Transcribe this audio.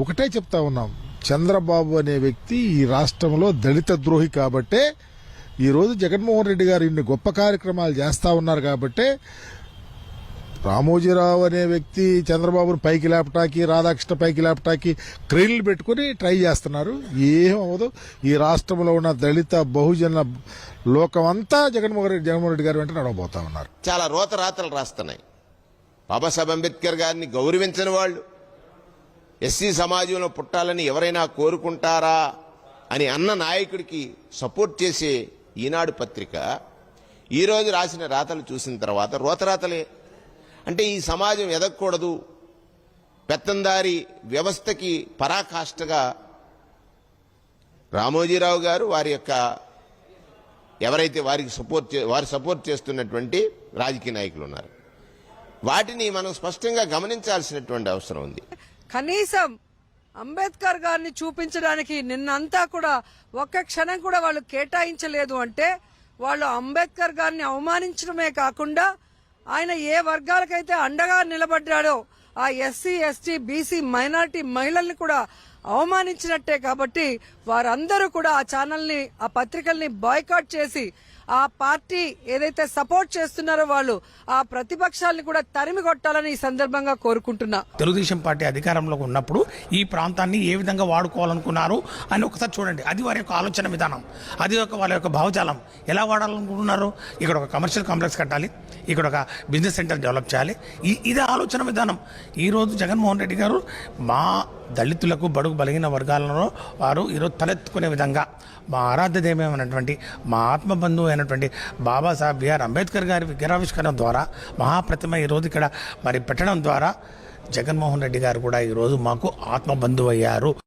ఒకటే చెప్తా ఉన్నాం. చంద్రబాబు అనే వ్యక్తి ఈ రాష్ట్రంలో దళిత ద్రోహి కాబట్టే ఈరోజు జగన్మోహన్ రెడ్డి గారు ఇన్ని గొప్ప కార్యక్రమాలు చేస్తూ ఉన్నారు కాబట్టే రామోజీరావు అనే వ్యక్తి చంద్రబాబును పైకి లేపటానికి రాధాకృష్ణ పైకి లేపటానికి క్రెయిన్లు పెట్టుకుని ట్రై చేస్తున్నారు. ఏం అవ్వదు. ఈ రాష్ట్రంలో ఉన్న దళిత బహుజన లోకమంతా జగన్మోహన్ రెడ్డి జగన్మోహన్ రెడ్డి గారు వెంట నడవబోతా ఉన్నారు. చాలా రోత రాతలు రాస్తున్నాయి. బాబాసాహెబ్ అంబేద్కర్ గారిని గౌరవించని వాళ్ళు ఎస్సీ సమాజంలో పుట్టాలని ఎవరైనా కోరుకుంటారా అని అన్న నాయకుడికి సపోర్ట్ చేసే ఈనాడు పత్రిక ఈరోజు రాసిన రాతలు చూసిన తర్వాత రోతరాతలే అంటే ఈ సమాజం ఎదగకూడదు. పెత్తందారి వ్యవస్థకి పరాకాష్ఠగా రామోజీరావు గారు వారి యొక్క ఎవరైతే వారికి సపోర్ట్ చే- వారు సపోర్ట్ చేస్తున్నటువంటి రాజకీయ నాయకులు ఉన్నారు. వాటిని మనం స్పష్టంగా గమనించాల్సినటువంటి అవసరం ఉంది. కనీసం అంబేద్కర్ గారిని చూపించడానికి నిన్నంతా కూడా ఒక్క క్షణం కూడా వాళ్ళు కేటాయించలేదు అంటే వాళ్ళు అంబేద్కర్ గారిని అవమానించడమే కాకుండా ఆయన ఏ వర్గాలకైతే అండగా నిలబడ్డాడో ఆ ఎస్సీ ఎస్టీ బీసీ మైనారిటీ మహిళల్ని కూడా అవమానించినట్టే కాబట్టి వారందరూ కూడా ఆ ఛానల్ని ఆ పత్రికల్ని బాయ్కాట్ చేసి ఆ పార్టీ ఏదైతే సపోర్ట్ చేస్తున్నారో వాళ్ళు ఆ ప్రతిపక్షాలను కూడా తరిమి కొట్టాలని ఈ సందర్భంగా కోరుకుంటున్నా. తెలుగుదేశం పార్టీ అధికారంలో ఉన్నప్పుడు ఈ ప్రాంతాన్ని ఏ విధంగా వాడుకోవాలనుకున్నారు అని ఒకసారి చూడండి. అది వారి యొక్క ఆలోచన విధానం. అది ఒక వాళ్ళ యొక్క భావజాలం. ఎలా వాడాలనుకుంటున్నారు? ఇక్కడ ఒక కమర్షియల్ కాంప్లెక్స్ కట్టాలి. ఇక్కడ ఒక బిజినెస్ సెంటర్ డెవలప్ చేయాలి. ఇదే ఇది ఆలోచన విధానం. ఈరోజు జగన్మోహన్ రెడ్డి గారు మా దళితులకు బడుగు బలిగిన వర్గాలలో వారు ఈరోజు తలెత్తుకునే విధంగా మా ఆరాధ్య దైవమైనటువంటి మా ఆత్మబంధువు అయినటువంటి బాబాసాహెబ్ బిఆర్ అంబేద్కర్ గారి విగ్రహావిష్కరణ ద్వారా మహాప్రతిమ ఈరోజు ఇక్కడ మరి పెట్టడం ద్వారా జగన్మోహన్ రెడ్డి గారు కూడా ఈరోజు మాకు ఆత్మబంధువు అయ్యారు